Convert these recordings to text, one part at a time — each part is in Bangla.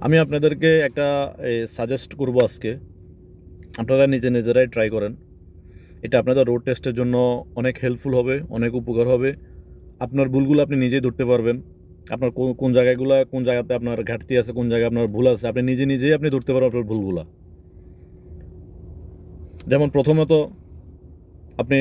আমি আপনাদেরকে একটা সাজেস্ট করব আজকে। আপনারা নিজে নিজেরাই ট্রাই করেন। এটা আপনাদের রোড টেস্টের জন্য অনেক হেল্পফুল হবে, অনেক উপকার হবে। আপনার ভুলগুলো আপনি নিজেই ধরতে পারবেন। আপনার কোন কোন জায়গাগুলো, কোন জায়গাতে আপনার ঘাটতি আছে, কোন জায়গায় আপনার ভুল আছে, আপনি নিজে নিজেই আপনি ধরতে পারবেন আপনার ভুলগুলো। যেমন প্রথমত, আপনি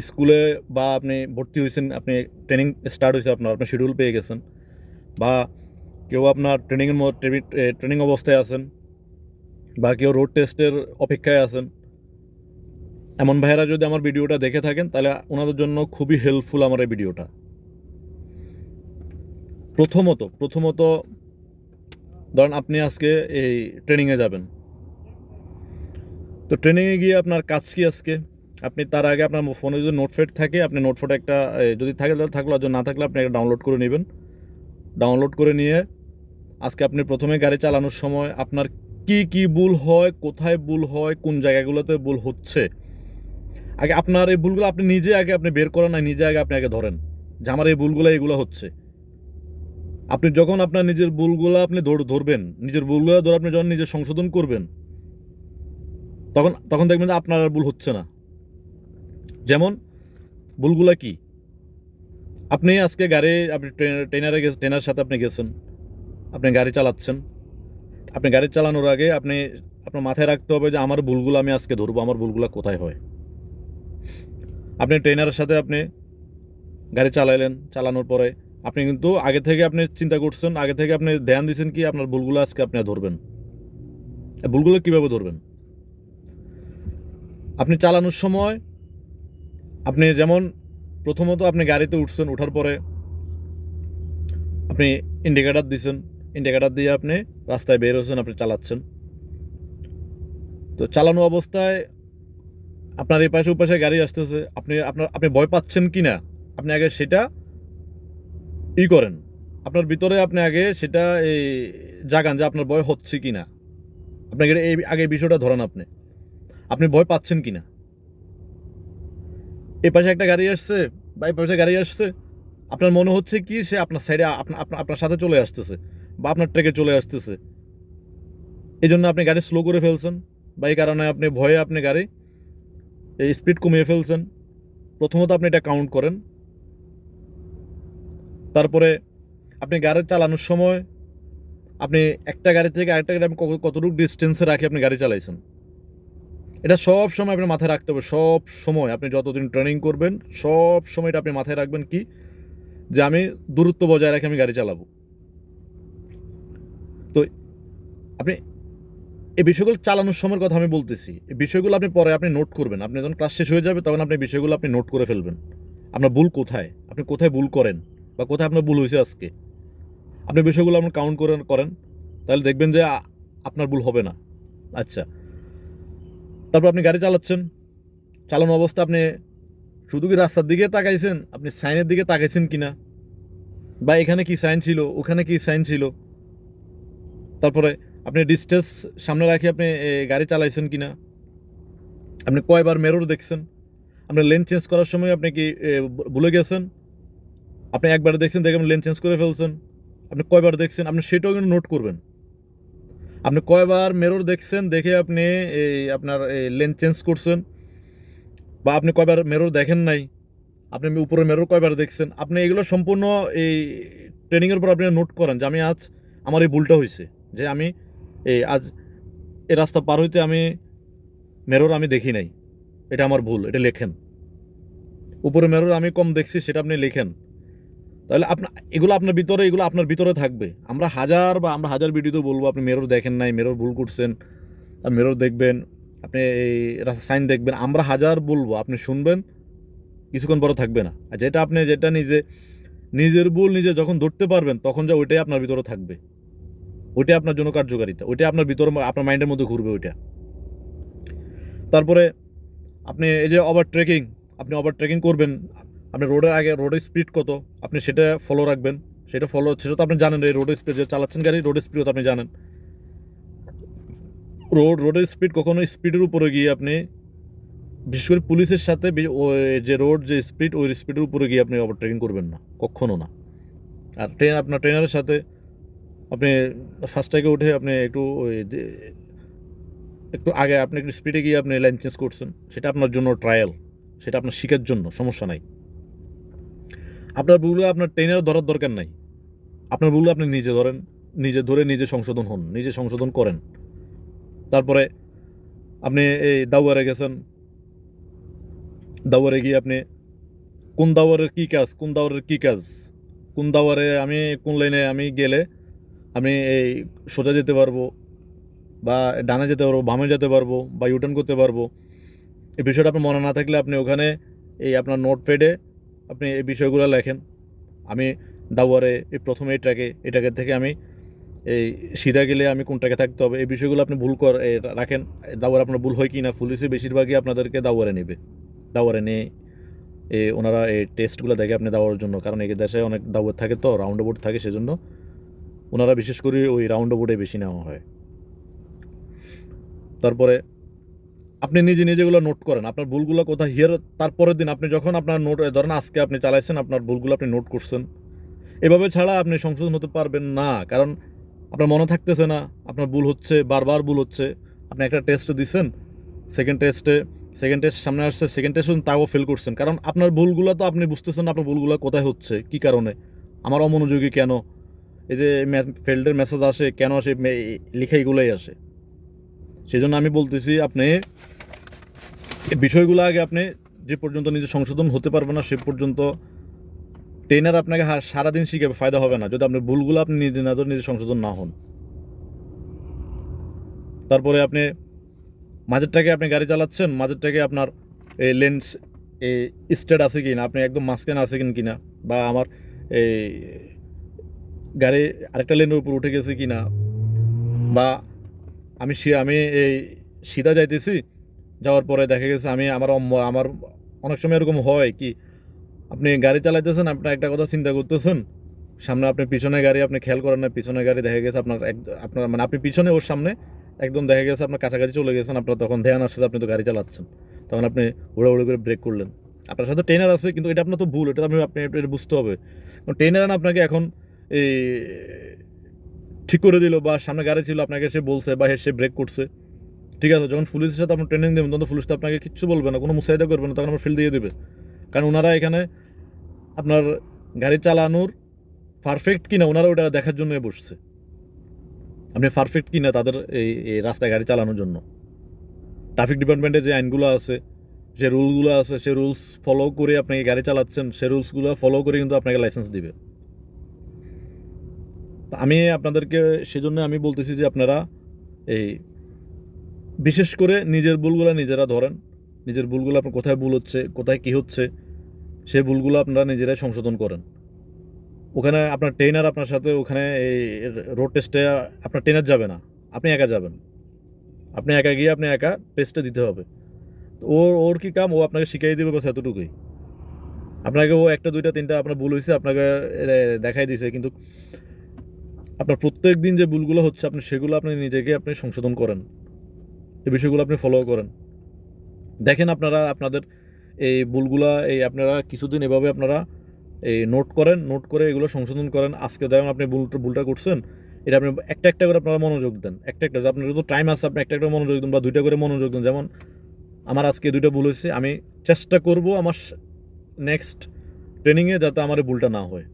স্কুলে বা আপনি ভর্তি হয়েছেন, আপনি ট্রেনিং স্টার্ট হয়েছে আপনার, আপনি শিডিউল পেয়ে গেছেন। বা কেউ আপনার ট্রেনিংয়ের মধ্যে ট্রেনিং অবস্থায় আছেন বা কেউ রোড টেস্টের অপেক্ষায় আছেন, এমন ভাইয়েরা যদি আমার ভিডিওটা দেখে থাকেন, তাহলে ওনাদের জন্য খুবই হেল্পফুল আমার এই ভিডিওটা। প্রথমত প্রথমত ধরেন আপনি আজকে এই ট্রেনিংয়ে যাবেন। তো ট্রেনিংয়ে গিয়ে আপনার কাজ কি আজকে? আপনি তার আগে আপনার ফোনে যদি নোটফেট থাকে, আপনি নোটফেট একটা যদি থাকে, তাহলে থাকল, আর যদি না থাকলে আপনি একটা ডাউনলোড করে নেবেন। ডাউনলোড করে নিয়ে আজকে আপনি প্রথমে গাড়ি চালানোর সময় আপনার কি কি ভুল হয়, কোথায় ভুল হয়, কোন জায়গাগুলোতে ভুল হচ্ছে? আগে আপনার এই ভুলগুলো আপনি নিজে আগে আপনি বের করেন না নিজে আগে আপনি আগে ধরেন যে আমার এই ভুলগুলো এগুলো হচ্ছে। আপনি যখন আপনার নিজের ভুলগুলো আপনি ধর- ধরবেন, নিজের ভুলগুলো ধরে আপনি যখন নিজে সংশোধন করবেন, তখন তখন দেখবেন যে আপনার আর ভুল হচ্ছে না। যেমন, ভুলগুলা কি? আপনি আজকে গাড়ি, আপনি ট্রেন- ট্রেনারে গেছেন ট্রেনার সাথে আপনি গেছেন। আপনি গাড়ি চালাচ্ছেন। আপনি গাড়ি চালানোর আগে আপনি, আপনার মাথায় রাখতে হবে যে আমার ভুলগুলো আমি আজকে ধরবো, আমার ভুলগুলো কোথায় হয়। আপনি ট্রেনারের সাথে আপনি গাড়ি চালাইলেন, চালানোর পরে আপনি কিন্তু আগে থেকে আপনি চিন্তা করছেন, আগে থেকে আপনি ধ্যান দিয়েছেন কি আপনার ভুলগুলো আজকে আপনি ধরবেন। ভুলগুলো কীভাবে ধরবেন? আপনি চালানোর সময় আপনি যেমন প্রথমত আপনি গাড়িতে উঠছেন ওঠার পরে আপনি ইন্ডিকেটার দিছেন ইন্ডিকেটার দিয়ে আপনি রাস্তায় বের হয়েছেন, আপনি চালাচ্ছেন। তো চালানো অবস্থায় আপনার এই পাশে ওপাশে গাড়ি আসতেছে, আপনি আপনার, আপনি ভয় পাচ্ছেন কি না? আপনি আগে সেটা ই করেন। আপনার ভিতরে আপনি আগে সেটা এই জাগান যে আপনার ভয় হচ্ছে কি না। আপনাকে এই, আগে বিষয়টা ধরেন আপনি। আপনি ভয় পাচ্ছেন কি না? এই পাশে একটা গাড়ি আসছে, বা এই পাশে গাড়ি আসছে, আপনার মনে হচ্ছে কি সে আপনার সাইডে আপনার সাথে চলে আসতেছে। বা আপনার ট্রেকে চলে আসতেছে। এই জন্য আপনি গাড়ি স্লো করে ফেলছেন বা এই কারণে আপনি ভয়ে আপনি গাড়ি এই স্পিড কমিয়ে ফেলছেন। প্রথমত আপনি এটা কাউন্ট করেন। তারপরে আপনি গাড়ি চালানোর সময় আপনি একটা গাড়ি থেকে আরেকটা গাড়ি আপনি কতটুকু ডিস্টেন্সে রাখে আপনি গাড়ি চালাইছেন। এটা সব সময় আপনি মাথায় রাখতে হবে। সব সময় আপনি যতদিন ট্রেনিং করবেন, সব সময় এটা আপনি মাথায় রাখবেন কি? যে আমি দূরত্ব বজায় রেখে আমি গাড়ি চালাবো। তো আপনি এই বিষয়গুলো চালানোর সময়ের কথা আমি বলতেছি। এই বিষয়গুলো আপনি পরে আপনি নোট করবেন। আপনি যখন ক্লাস শেষ হয়ে যাবে, তখন আপনি বিষয়গুলো আপনি নোট করে ফেলবেন। আপনার ভুল কোথায়? আপনি কোথায় ভুল করেন? বা কোথায় আপনার ভুল হয়েছে আজকে? আপনি বিষয়গুলো আপনি কাউন্ট করে করেন। তাহলে দেখবেন যে আপনার ভুল হবে না। আচ্ছা। তারপর আপনি গাড়ি চালাচ্ছেন। চালানো অবস্থা আপনি শুধু কি রাস্তার দিকে তাকাইছেন? আপনি সাইনের দিকে তাকাইছেন কিনা? বা এখানে কি সাইন ছিল? ওখানে কি সাইন ছিল? তারপরে আপনি ডিস্টেন্স সামনে রাখি আপনি গাড়ি চালাইছেন কি না আপনি কয়বার মেরর দেখছেন? আপনি লেন চেঞ্জ করার সময় আপনি কি ভুলে গেছেন? আপনি একবার দেখছেন, দেখে লেন চেঞ্জ করে ফেলছেন। আপনি কয়বার দেখছেন? আপনি সেটাও কিন্তু নোট করবেন। আপনি কয়বার মেরর দেখছেন, দেখে আপনি এই আপনার এই লেন চেঞ্জ করছেন? বা আপনি কয়বার মেরর দেখেন নাই? আপনি উপরে মেরর কয়বার দেখছেন? আপনি এগুলো সম্পূর্ণ, এই ট্রেনিংয়ের উপর আপনি নোট করেন যে আমি আজ আমার এই ভুলটা হয়েছে। যে আমি এই আজ এ রাস্তা পার হইতে আমি মেরর আমি দেখি নাই। এটা আমার ভুল, এটা লেখেন। উপরে মেরর আমি কম দেখছি, সেটা আপনি লেখেন। তাহলে আপনার এগুলো আপনার ভিতরে, এগুলো আপনার ভিতরে থাকবে। আমরা হাজার বা আমরা হাজার ভিডিওতে বলব, আপনি মেরর দেখেন নাই, মেরর ভুল করছেন মেরর দেখবেন, আপনি এই রাস্তা সাইন দেখবেন, আমরা হাজার বলব, আপনি শুনবেন, কিছুক্ষণ পরে থাকবে না। আর যেটা আপনি, যেটা নিজে, নিজের ভুল নিজে যখন ধরতে পারবেন, তখন যা ওইটাই আপনার ভিতরে থাকবে। ওইটাই আপনার জন্য কার্যকারিতা, ওইটাই আপনার ভিতর, আপনার মাইন্ডের মধ্যে ঘুরবে ওইটা। তারপরে আপনি এই যে ওভার ট্রেকিং আপনি ওভার ট্রেকিং করবেন, আপনি রোডের আগে রোডের স্পিড কত, আপনি সেটা ফলো রাখবেন। সেটা ফলো সেটা তো আপনি জানেন এই রোডের স্পিড যে চালাচ্ছেন গাড়ি রোডের স্পিড আপনি জানেন। রোড রোডের স্পিড কখনো স্পিডের উপরে গিয়ে আপনি, বিশেষ করে পুলিশের সাথে যে রোড যে স্পিড ওই স্পিডের উপরে গিয়ে আপনি ওভার ট্রেকিং করবেন না, কখনো না। আর ট্রেন আপনার ট্রেনারের সাথে আপনি ফার্স্ট ট্র্যাকে উঠে আপনি একটু ওই একটু আগে আপনি একটু স্পিডে গিয়ে আপনি লাইন চেঞ্জ করছেন, সেটা আপনার জন্য ট্রায়াল সেটা আপনার শেখার জন্য, সমস্যা নাই। আপনার ভুলগুলো আপনার ট্রেনের ধরার দরকার নাই। আপনার ভুলগুলো আপনি নিজে ধরেন, নিজে ধরে নিজে সংশোধন হন, নিজে সংশোধন করেন। তারপরে আপনি এই দাউয়ারে গেছেন দাউয়ারে গিয়ে আপনি কোন দাওয়ারের কী কাজ, কোন দাওয়ারের কী কাজ, কোন দাওয়ারে আমি, কোন লাইনে আমি গেলে আমি এই সোজা যেতে পারব বা ডানে যেতে পারব, বামে যেতে পারব বা ইউটার্ন করতে পারব। এই বিষয়টা আপনার মনে না থাকলে আপনি ওখানে এই আপনার নোট প্যাডে আপনি এই বিষয়গুলো লেখেন। আমি দাওয়ারে এই প্রথমে এই ট্র্যাকে এই ট্র্যাকের থেকে আমি এই সিধা গেলে আমি কোন ট্র্যাকে থাকতে হবে, এই বিষয়গুলো আপনি ভুল কর রাখেন। দাওয়ারে আপনার ভুল হয় কি না পুলিশে বেশিরভাগই আপনাদেরকে দাওয়ারে নেবে। দাওয়ারে নিয়ে এ ওনারা এই টেস্টগুলো দেখে আপনি দাওয়ার জন্য, কারণ এই দেশে অনেক দাওয়ার থাকে তো রাউন্ড বোর্ড থাকে সেজন্য। ওনারা বিশেষ করে ওই রাউন্ড বোর্ডে বেশি নেওয়া হয়। তারপরে আপনি নিজে নিজেগুলো নোট করেন, আপনার ভুলগুলো কোথায়? হিয়ার তারপরের দিন আপনি যখন আপনার নোট ধরেন আজকে আপনি চালাইছেন, আপনার ভুলগুলো আপনি নোট করছেন। এভাবে ছাড়া আপনি সংশোধন হতে পারবেন না, কারণ আপনার মনে থাকতেছে না, আপনার ভুল হচ্ছে, বারবার ভুল হচ্ছে। আপনি একটা টেস্ট দিচ্ছেন সেকেন্ড টেস্টে সেকেন্ড টেস্ট সামনে আসছে সেকেন্ড টেস্ট তাও ফেল করছেন। কারণ আপনার ভুলগুলো তো আপনি বুঝতেছেন আপনার ভুলগুলো কোথায় হচ্ছে, কি কারণে? আমার অমনোযোগী কেন? এই যে ফেল্ডের মেসেজ আসে, কেন আসে, মে- লেখা এগুলোই আসে। সেই জন্য আমি বলতেছি, আপনি বিষয়গুলো আগে আপনি যে পর্যন্ত নিজে সংশোধন হতে পারবে না, সে পর্যন্ত ট্রেনার আপনাকে সারাদিন শিখাবে, ফায়দা হবে না। যদি আপনি ভুলগুলো আপনি নিজে না ধরে নিজে সংশোধন না হন। তারপরে আপনি মাঝেরটাকে আপনি গাড়ি চালাচ্ছেন, মাঝেরটাকে আপনার এই লেন্স এই স্টেট আছে কি না আপনি একদম মাঝখানে আছে কিনা, বা আমার এই গাড়ি আরেকটা লেনের উপর উঠে গেছে কি না বা আমি আমি এই সিধা যাইতেছি, যাওয়ার পরে দেখা গেছে আমি আমার আমার অনেক সময় এরকম হয় কি, আপনি গাড়ি চালাইতেছেন আপনার একটা কথা চিন্তা করতেছেন, সামনে আপনি পিছনে গাড়ি, আপনি খেয়াল করেন না, পিছনে গাড়ি দেখা গেছে আপনার এক, আপনার মানে আপনি পিছনে, ওর সামনে একদম দেখা গেছে আপনার কাছাকাছি চলে গেছেন, আপনার তখন ধ্যান আসছে আপনি তো গাড়ি চালাচ্ছেন, তখন আপনি উড়ে করে ব্রেক করলেন। আপনার সাথে ট্রেনার আছে, কিন্তু এটা আপনার তো ভুল, এটা আপনি আপনি বুঝতে হবে। কারণ ট্রেনার আপনাকে এখন এই, ঠিক করে দিল বা সামনে গাড়ি ছিল, আপনাকে সে বলছে বা সে ব্রেক করছে। ঠিক আছে, যখন পুলিশের সাথে আপনি ট্রেনিং দেবেন, তখন পুলিশ তো আপনাকে কিচ্ছু বলবে না, কোনো মুসাইদা করবে না, তখন আপনার ফিল দিয়ে দেবে। কারণ ওনারা এখানে আপনার গাড়ি চালানোর পারফেক্ট কিনা, ওনারা ওটা দেখার জন্য বসছে। আপনি পারফেক্ট কিনা তাদের এই এই রাস্তায় গাড়ি চালানোর জন্য। ট্রাফিক ডিপার্টমেন্টের যে আইনগুলো আছে, যে রুলগুলো আছে, সে রুলস ফলো করে আপনাকে গাড়ি চালাচ্ছেন, সে রুলসগুলো ফলো করে কিন্তু আপনাকে লাইসেন্স দিবে। আমি আপনাদেরকে সেজন্য আমি বলতেছি যে আপনারা এই বিশেষ করে নিজের ভুলগুলো নিজেরা ধরেন। নিজের ভুলগুলো আপনার কোথায় ভুল হচ্ছে, কোথায় কী হচ্ছে, সেই ভুলগুলো আপনারা নিজেরাই সংশোধন করেন। ওখানে আপনার ট্রেনার আপনার সাথে ওখানে এই রোড টেস্টে আপনার ট্রেনার যাবে না, আপনি একা যাবেন। আপনি একা গিয়ে আপনি একা টেস্টে দিতে হবে। ওর ওর কী কাম? ও আপনাকে শিখিয়ে দেবে বাস এতটুকুই। আপনাকে ও একটা, দুইটা, তিনটা আপনার ভুল হয়েছে আপনাকে দেখাই দিয়েছে কিন্তু আপনার প্রত্যেক দিন যে ভুলগুলো হচ্ছে, আপনি সেগুলো আপনি নিজেকে আপনি সংশোধন করেন। এই বিষয়গুলো আপনি ফলো করেন। দেখেন আপনারা, আপনাদের এই ভুলগুলা, এই আপনারা কিছুদিন এভাবে আপনারা এই নোট করেন নোট করে এগুলো সংশোধন করেন। আজকে যেমন আপনি ভুলটা ভুলটা করছেন, এটা আপনি একটা একটা করে আপনারা মনোযোগ দেন। একটা একটা আপনার তো টাইম আছে, আপনি একটা একটা মনোযোগ দেন বা দুইটা করে মনোযোগ দেন। যেমন আমার আজকে দুইটা ভুল হয়েছে, আমি চেষ্টা করব আমার নেক্সট ট্রেনিংয়ে যাতে আমার ভুলটা না হয়।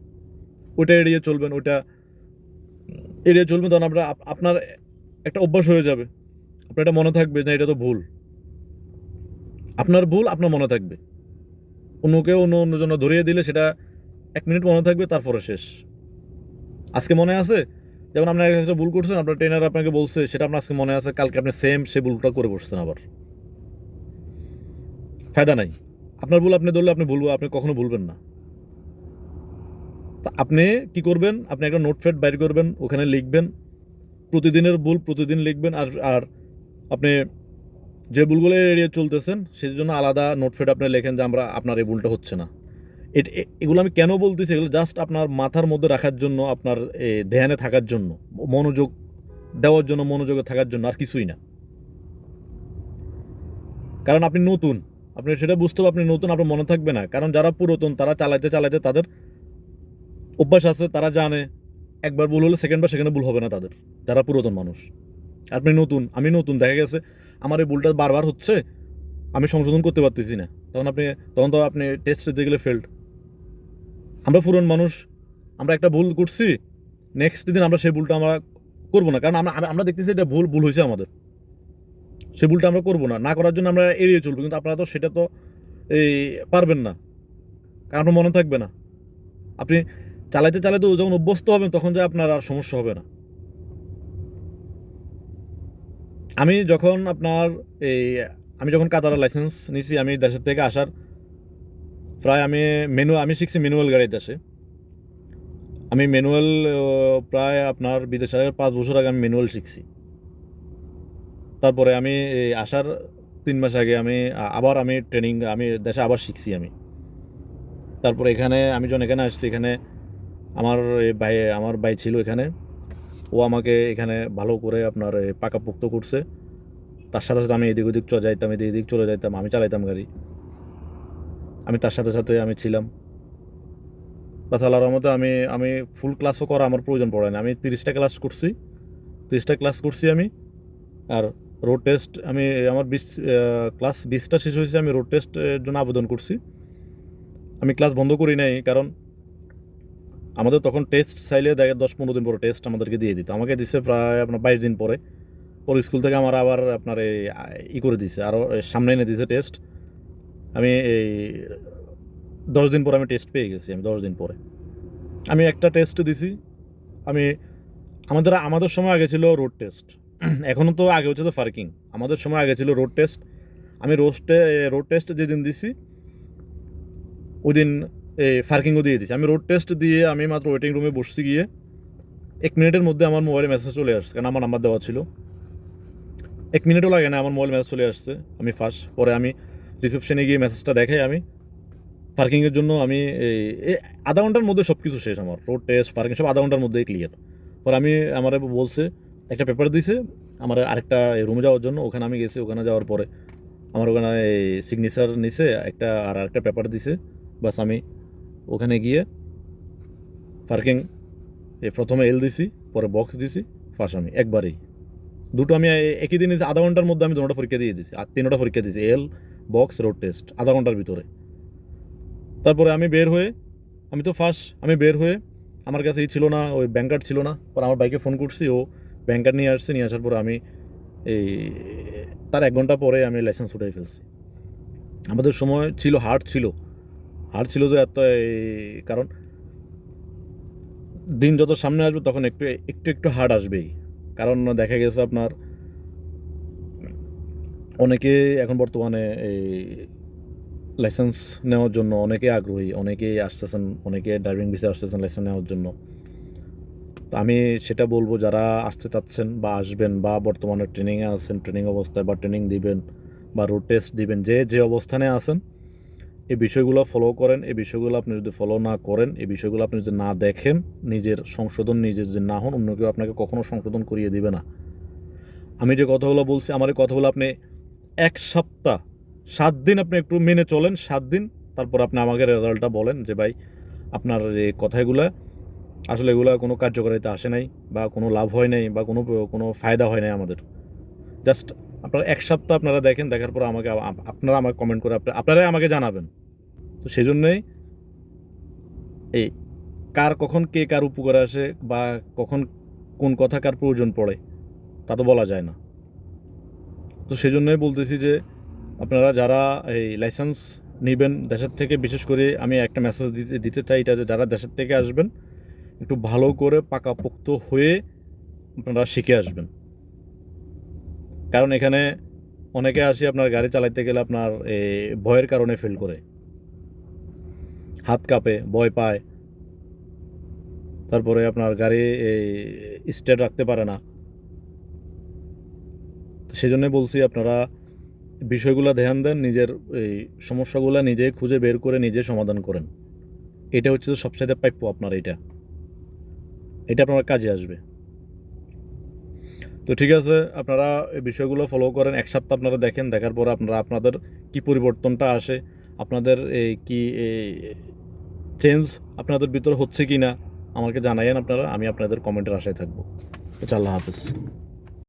ওটা এড়িয়ে চলবেন ওটা এড়িয়ে চলবে তখন আপনার আপনার একটা অভ্যাস হয়ে যাবে। আপনার এটা মনে থাকবে যে এটা তো ভুল। আপনার ভুল, আপনার মনে থাকবে। অন্যকে অন্য অন্য জন্য ধরিয়ে দিলে সেটা এক মিনিট মনে থাকবে, তারপরে শেষ। আজকে মনে আছে? যেমন আপনার একটা ভুল করছেন, আপনার ট্রেনার আপনাকে বলছে, সেটা আপনার আজকে মনে আছে, কালকে আপনি সেম সে ভুলটা করে বসছেন আবার। ফায়দা নাই। আপনার ভুল আপনি ধরলে আপনি ভুলবো, আপনি কখনো ভুলবেন না। আপনি কি করবেন? আপনি একটা নোটপ্যাড বাইর করবেন, ওখানে লিখবেন, প্রতিদিনের ভুল প্রতিদিন লিখবেন, আর আর আপনি যে ভুলগুলো এড়িয়ে চলতেছেন, সেই জন্য আলাদা নোটপ্যাড আপনি লেখেন যে আমরা, আপনার এই ভুলটা হচ্ছে না। এগুলো আমি কেন বলতেছি? এগুলো জাস্ট আপনার মাথার মধ্যে রাখার জন্য, আপনার ধ্যানে থাকার জন্য মনোযোগ দেওয়ার জন্য, মনোযোগে থাকার জন্য আর কিছুই না। কারণ আপনি নতুন, আপনি সেটা বুঝতে হবে আপনি নতুন, আপনার মনে থাকবে না। কারণ যারা পুরাতন, তারা চালাইতে চালাইতে তাদের অভ্যাস আছে, তারা জানে, একবার ভুল হলে সেকেন্ডবার সেখানে ভুল হবে না তাদের। যারা পুরাতন মানুষ। আপনি নতুন, আমি নতুন, দেখা গেছে আমার এই ভুলটা বারবার হচ্ছে, আমি সংশোধন করতে পারতেছি না। তখন আপনি, তখন তো আপনি টেস্ট দিতে গেলে ফেল্ড আমরা পুরন মানুষ, আমরা একটা ভুল করছি নেক্সট দিন আমরা সেই ভুলটা আমরা করব না। কারণ আমরা, আমরা- দেখতেছি এটা ভুল ভুল হয়েছে আমাদের। সেই ভুলটা আমরা করব না। না করার জন্য আমরা এড়িয়ে চলবো, কিন্তু আপনারা তো সেটা তো এই পারবেন না। কারণ আপনার মনে থাকবে না। আপনি চালাইতে চালাইতে ও যখন অভ্যস্ত হবেন তখন যে আপনার আর সমস্যা হবে না। আমি যখন আপনার এই, আমি যখন কাতারের লাইসেন্স নিছি, আমি দেশের থেকে আসার, প্রায় আমি মেনু আমি শিখছি ম্যানুয়াল গাড়ির দেশে। আমি ম্যানুয়াল প্রায় আপনার বিদেশে পাঁচ বছর আগে আমি ম্যানুয়াল শিখছি। তারপরে আমি এই আসার তিন মাস আগে আমি আবার আমি ট্রেনিং আমি দেশে আবার শিখছি আমি। তারপরে এখানে, আমি যখন এখানে আসছি, এখানে আমার ভাই আমার ভাই ছিল এখানে। ও আমাকে এখানে ভালো করে আপনার পাকাপোক্ত করছে। তার সাথে সাথে আমি এদিক ওদিক চলে যাইতাম, এদিক এদিক চলে যাইতাম, আমি চালাইতাম গাড়ি। আমি তার সাথে সাথে আমি ছিলাম। বাস আল্লাহর মতো আমি আমি ফুল ক্লাসও করা আমার প্রয়োজন পড়ে না। আমি তিরিশটা ক্লাস করছি। তিরিশটা ক্লাস করছি আমি। আর রোড টেস্ট আমি আমার বিশ ক্লাস বিশটা শেষ হয়েছে, আমি রোড টেস্টের জন্য আবেদন করছি। আমি ক্লাস বন্ধ করি নাই, কারণ আমাদের তখন টেস্ট চাইলে দেখে দশ পনেরো দিন পরে টেস্ট আমাদেরকে দিয়ে দিত। আমাকে দিছে প্রায় আপনার বাইশ দিন পরে। পরে স্কুল থেকে আমার আবার আপনার এই ই করে দিছে। আরও সামনে এনে দিছে টেস্ট আমি এই, দশ দিন পরে আমি টেস্ট পেয়ে গেছি আমি, দশ দিন পরে। আমি একটা টেস্ট দিছি। আমি, আমাদের আমাদের সময় আগে ছিল রোড টেস্ট এখনও তো আগে হচ্ছে তো পার্কিং আমাদের সময় আগে ছিল রোড টেস্ট আমি রোস্টে রোড টেস্ট যেদিন দিছি ওই দিন ফার্কিংও দিয়ে দিছি আমি রোড টেস্ট দিয়ে আমি মাত্র ওয়েটিং রুমে বসছি গিয়ে, এক মিনিটের মধ্যে আমার মোবাইলে মেসেজ চলে আসছে, কারণ আমার নাম্বার দেওয়া ছিল। এক মিনিটও লাগে না, আমার মোবাইল মেসেজ চলে আসছে, আমি ফার্স্ট পরে আমি রিসেপশনে গিয়ে মেসেজটা দেখাই আমি। পার্কিংয়ের জন্য আমি এই এই আধা ঘণ্টার মধ্যে সব কিছু শেষ আমার রোড টেস্ট পার্কিং সব আধা ঘণ্টার মধ্যেই ক্লিয়ার পরে আমি আমার বলছে, একটা পেপার দিছে, আমার আরেকটা রুমে যাওয়ার জন্য, ওখানে আমি গেছি, ওখানে যাওয়ার পরে। আমার ওখানে এই সিগনেচার নিছে, একটা আর আরেকটা পেপার দিছে, বাস আমি ওখানে গিয়ে পার্কিং এই প্রথমে এল দিছি, পরে বক্স দিছি ফার্স্ট আমি, একবারেই। দুটো আমি, এ- একই দিনে আধা ঘণ্টার মধ্যে আমি দুটো পরীক্ষা দিয়ে দিছি, আর তিনটা পরীক্ষা দিয়েছি এল বক্স রোড টেস্ট আধা ঘণ্টার ভিতরে। তারপরে আমি বের হয়ে, আমি তো ফার্স্ট আমি বের হয়ে, আমার কাছে ই ছিল না, ওই ব্যাংক কার্ড ছিল না, পর আমার বাইকে ফোন করছি, ও ব্যাংক কার্ড নিয়ে আসছে, নিয়ে আসার পরে আমি এই, তার এক ঘণ্টা পরে আমি লাইসেন্স উঠাই ফেলছি। আমাদের সময় ছিল হার্ড ছিল হার্ড ছিল যে এত কারণ। দিন যত সামনে আসবে তখন একটু একটু একটু হার্ড আসবেই। কারণ দেখা গেছে আপনার, অনেকে এখন বর্তমানে এই লাইসেন্স নেওয়ার জন্য অনেকে আগ্রহী অনেকেই আসতেছেন, অনেকে ড্রাইভিং ভিসা আসতেছেন লাইসেন্স নেওয়ার জন্য। তো আমি সেটা বলব, যারা আসতে চাচ্ছেন বা আসবেন বা বর্তমানে ট্রেনিংয়ে আছেন ট্রেনিং অবস্থায় বা ট্রেনিং দিবেন বা রোড টেস্ট দিবেন, যে যে অবস্থানে আছেন এই বিষয়গুলো ফলো করেন, এই বিষয়গুলো আপনি যদি ফলো না করেন, এই বিষয়গুলো আপনি যদি না দেখেন, নিজের সংশোধন নিজে যদি না হন, অন্য কেউ আপনাকে কখনো সংশোধন করিয়ে দিবে না। আমি যে কথাগুলো বলছি, আমার এই কথাগুলো আপনি এক সপ্তাহ, সাত দিন আপনি একটু মেনে চলেন, সাত দিন, তারপর আপনি আমাকে রেজাল্টটা বলেন যে, ভাই, আপনার এই কথাগুলো, আসলে এগুলো কোনো কার্যকারিতা আসে নাই, বা কোনো লাভ হয় নাই, বা কোনো কোনো ফায়দা হয় নাই আমাদের। জাস্ট আপনারা এক সপ্তাহ আপনারা দেখেন, দেখার পর আমাকে আপনারা আমাকে কমেন্ট করে আপনি- আপনারাই আমাকে জানাবেন। তো সেই জন্যই এই কার কখন কে কার উপকারে আসে বা কখন কোন কথা কার প্রয়োজন পড়ে, তা তো বলা যায় না। তো সেই জন্যই বলতেছি যে আপনারা যারা এই লাইসেন্স নেবেন দেশের থেকে, বিশেষ করে আমি একটা মেসেজ দিতে দিতে চাই এটা যে যারা দেশের থেকে আসবেন, একটু ভালো করে পাকাপোক্ত হয়ে আপনারা শিখে আসবেন। কারণ এখানে অনেকে আসি আপনার গাড়ি চালাইতে গেলে আপনার ভয়ের কারণে ফেল করে। হাত কাঁপে, ভয় পায়। তারপরে আপনার গাড়ি এই স্টেট রাখতে পারে না। সেই জন্যই বলছি আপনারা বিষয়গুলো ধ্যান দেন, নিজের এই সমস্যাগুলো নিজেই খুঁজে বের করে নিজে সমাধান করেন। এটা হচ্ছে সবচাইতে প্রাপ্য আপনার এটা এটা আপনার কাজে আসবে। তো ঠিক আছে, আপনারা এই বিষয়গুলো ফলো করেন। এক সপ্তাহ আপনারা দেখেন, দেখার পর আপনারা আপনাদের কি পরিবর্তনটা আসে, আপনাদের এই কি চেঞ্জ আপনাদের ভিতরে হচ্ছে কি না আমাকে জানাইয়েন আপনারা, আমি আপনাদের কমেন্টের আশায় থাকব। আল্লাহ হাফেজ।